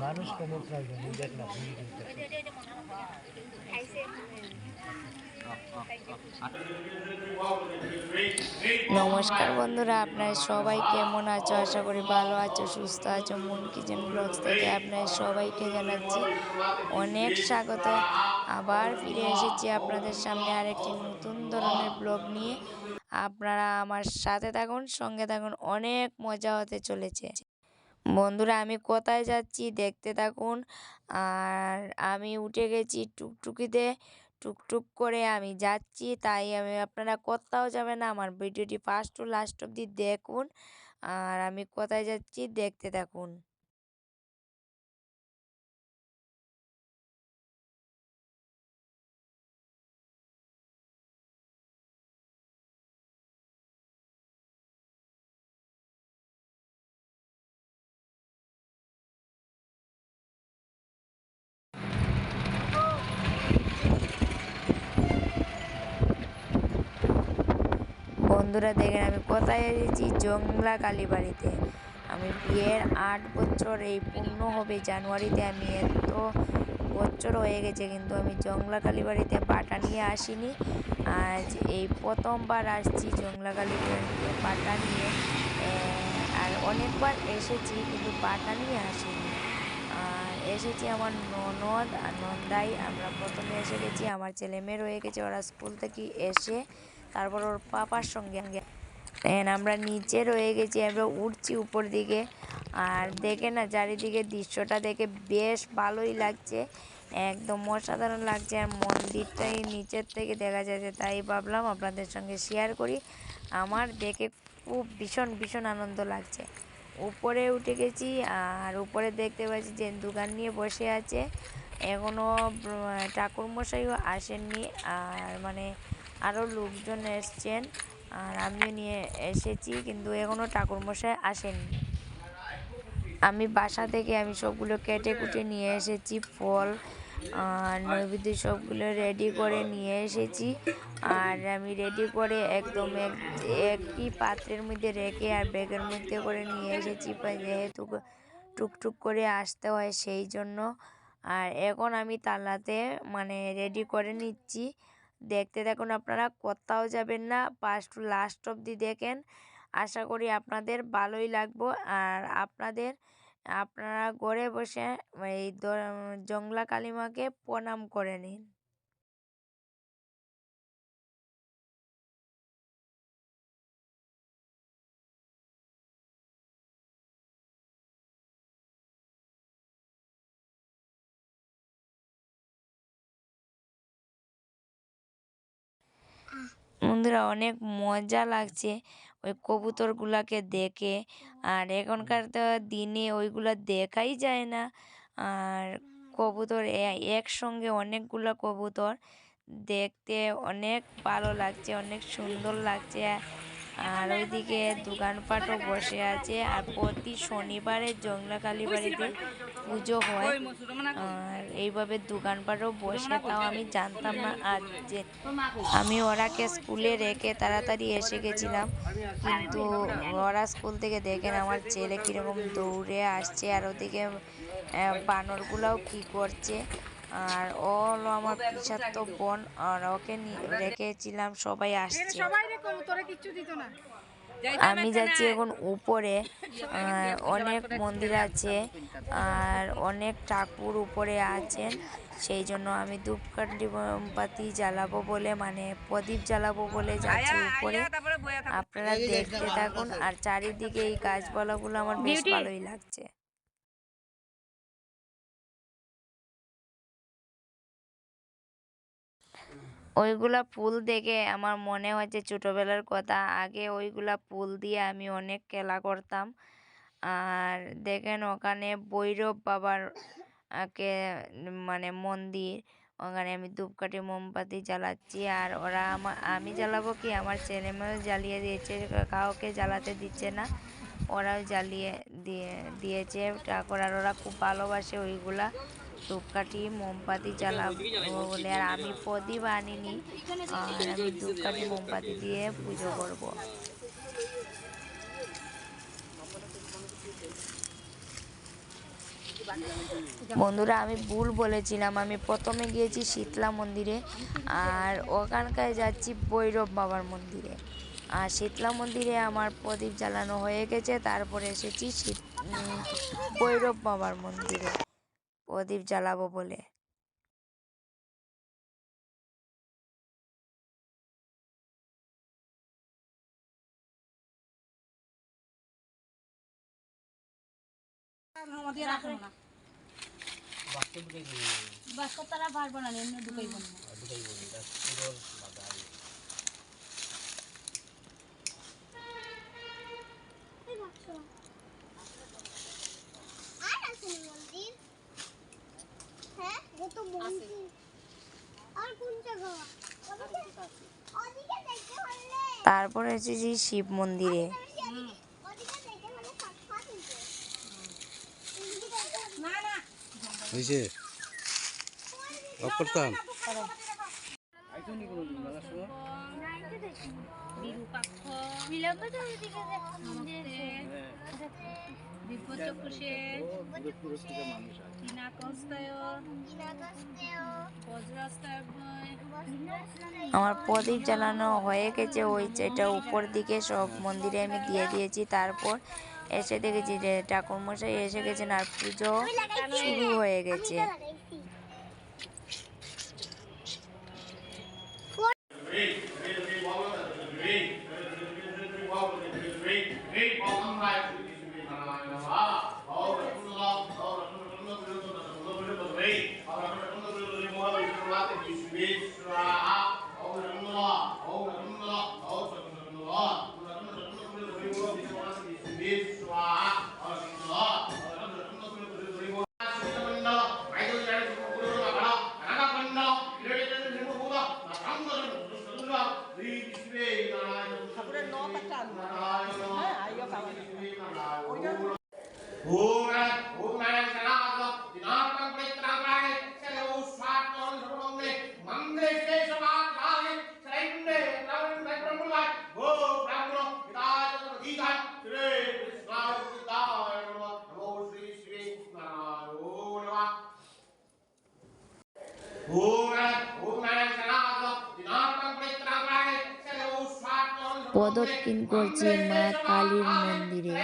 Manush komutlar gönderdiler. নমস্কার বন্ধুরা, আপনারা সবাই কেমন আছো? আশা করি ভালো আছো, সুস্থ আছো, মন কিচেন ব্লগস থেকে আপনার সবাইকে জানাচ্ছি অনেক স্বাগত। আবার ফিরে এসেছি আপনাদের সামনে আরেকটি নতুন ধরনের ব্লগ নিয়ে। আপনারা আমার সাথে থাকুন, সঙ্গে থাকুন, অনেক মজা হতে চলেছে। বন্ধুরা, আমি কোথায় যাচ্ছি দেখতে থাকুন। আর আমি উঠে গেছি টুকটুকিতে। টুকটুক করে আমি যাচ্ছি, তাই আমি আপনারা কোথাও যাবেন আমার ভিডিওটি ফার্স্ট টু লাস্ট অব্দি দেখুন। আর আমি কোথায় যাচ্ছি দেখতে থাকুন। বন্ধুরা, দেখেন আমি কোথায় এসেছি? জংলা কালীবাড়িতে। আমি বিয়ের আট বছর, এই পূর্ণ হবে জানুয়ারিতে। আমি এত বছর হয়ে গেছে, কিন্তু আমি জংলা কালীবাড়িতে বাটা নিয়ে আসিনি। আজ এই প্রথমবার আসছি জংলা কালীবাড়িতে বাটা নিয়ে। আর অনেকবার এসেছি, কিন্তু বাটা নিয়ে আসিনি। এসেছি আমার ননদ আর নন্দাই। আমরা প্রথমে এসে গেছি, আমার ছেলে মেয়ে রয়ে গেছে, ওরা স্কুল থেকে এসে তারপর ওর পাপার সঙ্গে আমরা নিচে রয়ে গেছি, আমরা উঠছি উপর দিকে আর দেখে না, চারিদিকে দৃশ্যটা দেখে বেশ ভালোই লাগছে। একদম অসাধারণ লাগছে আর মন্দিরটাই নিচের থেকে দেখা যাচ্ছে তাই ভাবলাম আপনাদের সঙ্গে শেয়ার করি। আমার দেখে খুব ভীষণ ভীষণ আনন্দ লাগছে। উপরে উঠে গেছি আর উপরে দেখতে পাচ্ছি যে দোকান নিয়ে বসে আছে। এখনও ঠাকুরমশাইও আসেননি আর মানে আরও লোকজন এসছেন। আর আমিও নিয়ে এসেছি, কিন্তু এখনও ঠাকুরমশাই আসেননি। আমি বাসা থেকে আমি সবগুলো কেটে কুটে নিয়ে এসেছি, ফল, আর নৈবেদ্য সবগুলো রেডি করে নিয়ে এসেছি। আর আমি রেডি করে একদম এক একটি পাত্রের মধ্যে রেখে আর ব্যাগের মধ্যে করে নিয়ে এসেছি যেহেতু টুকটুক করে আসতে হয় সেই জন্য। আর এখন আমি তালাতে মানে রেডি করে নিচ্ছি। দেখতে দেখুন আপনারা, কোথাও যাবেন না। ফার্স্ট টু লাস্ট অবধি দেখেন। আশা করি আপনাদের ভালোই লাগবো। আর আপনাদের, আপনারা ঘরে বসে এই জংলা কালিমাকে প্রণাম করে নিন। বন্ধুরা, অনেক মজা লাগছে ওই কবুতরগুলাকে দেখে। আর এখনকার তো দিনে ওইগুলো দেখাই যায় না। আর কবুতর একসঙ্গে অনেকগুলো কবুতর দেখতে অনেক ভালো লাগছে, অনেক সুন্দর লাগছে। আর ওইদিকে দোকানপাটও বসে আছে আর প্রতি শনিবারে জংলা কালী বাড়িতে পুজো হয়। আর এইভাবে দোকানপাটও বসে, তাও আমি জানতাম না আর যে আমি ওরাকে স্কুলে রেখে তাড়াতাড়ি এসে গেছিলাম। কিন্তু ওরা স্কুল থেকে দেখেন আমার ছেলে কীরকম দৌড়ে আসছে আর ওদিকে বানরগুলাও কি করছে। আর ও হলো আমার পিসাত্ত বোন আর ওকে রেখেছিলাম সবাই আসছে। আমি যাচ্ছি এখন উপরে অনেক মন্দির আছে আর অনেক ঠাকুর উপরে আছেন সেই জন্য আমি ধূপকাঠি জ্বালাবো বলে মানে প্রদীপ জ্বালাবো বলে যাচ্ছি উপরে। আপনারা দেখতে থাকুন আর চারিদিকে এই গাছপালাগুলো আমার বেশ ভালোই লাগছে। ওইগুলা ফুল দেখে আমার মনে হচ্ছে ছোটোবেলার কথা। আগে ওইগুলা ফুল দিয়ে আমি অনেক খেলা করতাম। আর দেখেন ওখানে ভৈরব বাবার কে মানে মন্দির, ওখানে আমি ধূপকাঠি, মোমবাতি জ্বালাচ্ছি। আর ওরা আমার আমি জ্বালাবো কি? আমার ছেলে মেয়েও জ্বালিয়ে দিয়েছে, কাউকে জ্বালাতে দিচ্ছে না। ওরাও জ্বালিয়ে দিয়ে, দিয়েছে। ঠাকুর আর ওরা খুব ভালোবাসে ওইগুলা। ধূপকাঠি, মোমবাতি জ্বালাবো বলে। আর আমি প্রদীপ আনিনি। আর আমি ধূপকাঠি, মোমবাতি দিয়ে পুজো করব। বন্ধুরা, আমি ভুল বলেছিলাম। আমি প্রথমে গিয়েছি শীতলা মন্দিরে, আর ওখানকার যাচ্ছি ভৈরব বাবার মন্দিরে। আর শীতলা মন্দিরে আমার প্রদীপ জ্বালানো হয়ে গেছে। তারপরে এসেছি শীত ভৈরব বাবার মন্দিরে। প্রদীপ জ্বালাবো বলে। পারব না আছে না মন্দির হ্যাঁ আর কোন জায়গা তারপরে এসেছি শিব মন্দিরে। ওদিকে দেখতে হলে আমার প্রদীপ জ্বালানো হয়ে গেছে, ওই যেটা উপর দিকে সব মন্দিরে আমি দিয়ে দিয়েছি, তারপর এসে দেখেছি যে ঠাকুরমশাই এসে গেছেন আর পুজো শুরু হয়ে গেছে। প্রদক্ষিণ করছি মা কালীর মন্দিরে।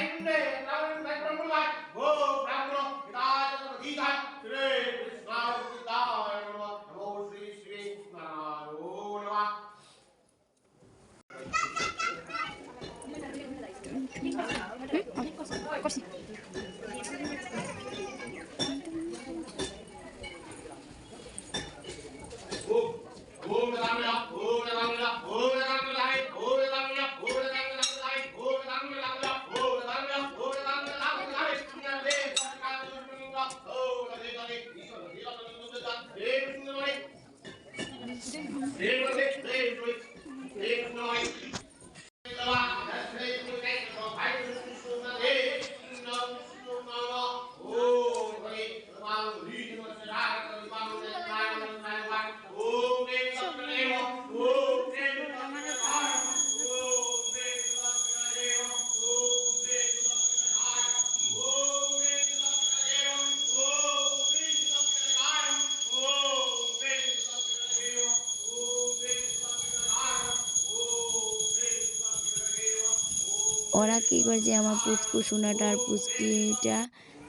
ওরা কি করছে? আমার পুচকু সোনাটা আর পুচকিটা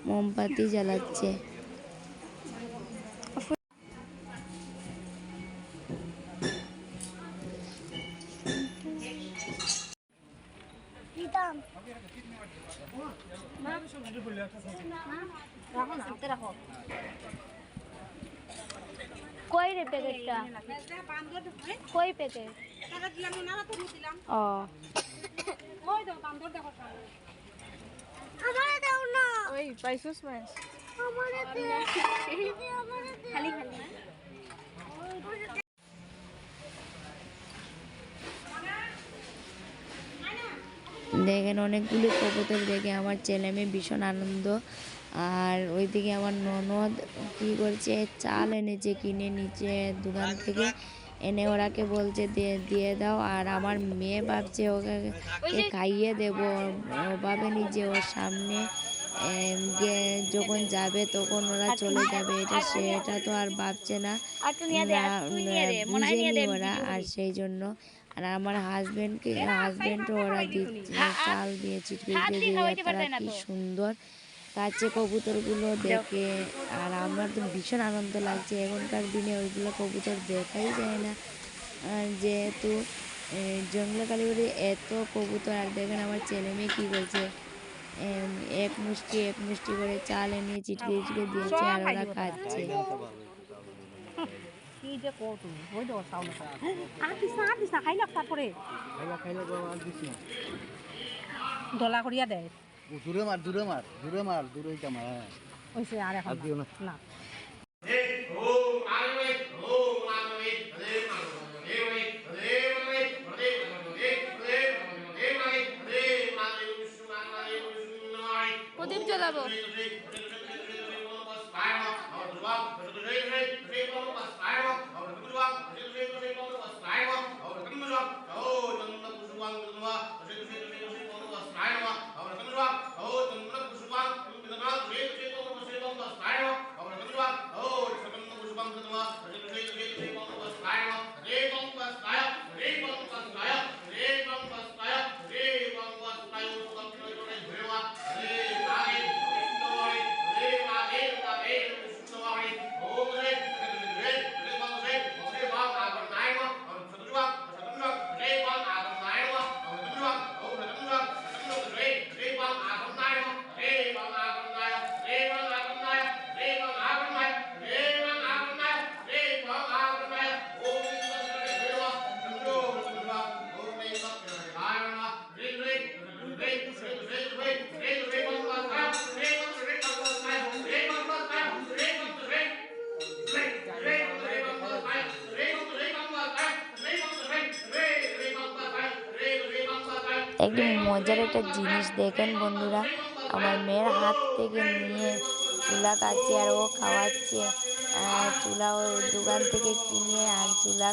মোমবাতি জ্বালাচ্ছে। কই রে প্যাকেটটা? কই প্যাকেট? ও। দেখেন অনেকগুলি কবুতর দেখে আমার ছেলে মেয়ে ভীষণ আনন্দ। আর ওইদিকে আমার ননদ কি করছে? চাল এনেছে কিনে নিচে দোকান থেকে। এনে ওরাকে বলছে দিয়ে দিয়ে দাও। আর আমার মেয়ে ভাবছে ওকে খাইয়ে দেব। ও ভাবেনি যে ওর সামনে যখন যাবে তখন ওরা চলে যাবে। এটা সেটা তো আর ভাবছে না। বুঝেনি ওরা আর সেই জন্য। আর আমার হাজবেন্ডকে হাজবেন্ডও ওরা দিচ্ছে চাল দিয়ে চিটকে দিয়ে তারা কি সুন্দর। কাছে কবুতরগুলো দেখে আর আমার তো ভীষণ আনন্দ লাগছে। এখনকার দিনে ওইগুলো কবুতর দেখাই যায় না। যেহেতু জঙ্গলা কালীবাড়ি এত কবুতর আর দেখেন আমার ছেলে মেয়ে কী করছে? এক মুষ্টি এক মুষ্টি করে চাল এনে চিটকে চিটকে দিয়েছে আর ওরা খাচ্ছে। ডলা করিয়া দেয় ও দূরে মার দূরে মার দূরে মার দূরে কামা হ্যাঁ। আর এখন আর দিও না। না। একটি মজার একটা জিনিস। দেখেন বন্ধুরা, আমার মেয়ের হাত থেকে নিয়ে চুলা কাটছে আর ও খাওয়াচ্ছে। আর চুলা ও দোকান থেকে কিনে আর চুলা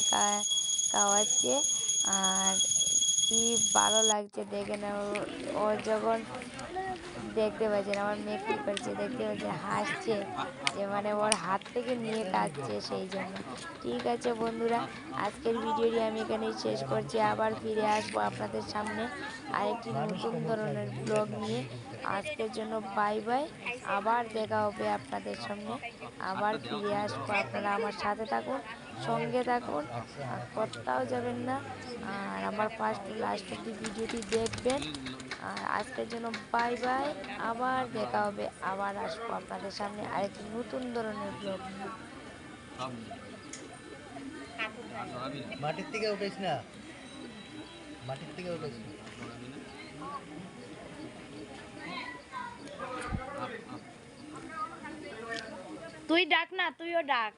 খাওয়াচ্ছে। আর কি ভালো লাগছে দেখেন ও যখন দেখতে পাচ্ছেন, আমার মেয়ে কী করছে, দেখতে পাচ্ছে হাসছে, যে মানে ওর হাত থেকে নিয়ে কাটছে সেই জন্য। ঠিক আছে বন্ধুরা, আজকের ভিডিওটি আমি এখানেই শেষ করছি, আবার ফিরে আসব আপনাদের সামনে আরেকটি নতুন ধরনের ব্লগ নিয়ে। আজকের জন্য বাই বাই আবার দেখা হবে আপনাদের সঙ্গে আবার ফিরে আসব আপনারা আমার সাথে থাকুন, সঙ্গে থাকুন কোথাও যাবেন না, আর আমার ফার্স্ট লাস্ট অব্দি ভিডিওটি দেখবেন। আর আজকের জন্য বাই বাই আবার দেখা হবে আবার আসব আপনাদের সামনে আরেকটি নতুন ধরনের ব্লগ মাটির থেকে উঠাইস না? মাটির থেকে না তুই ডাক না তুইও ডাক।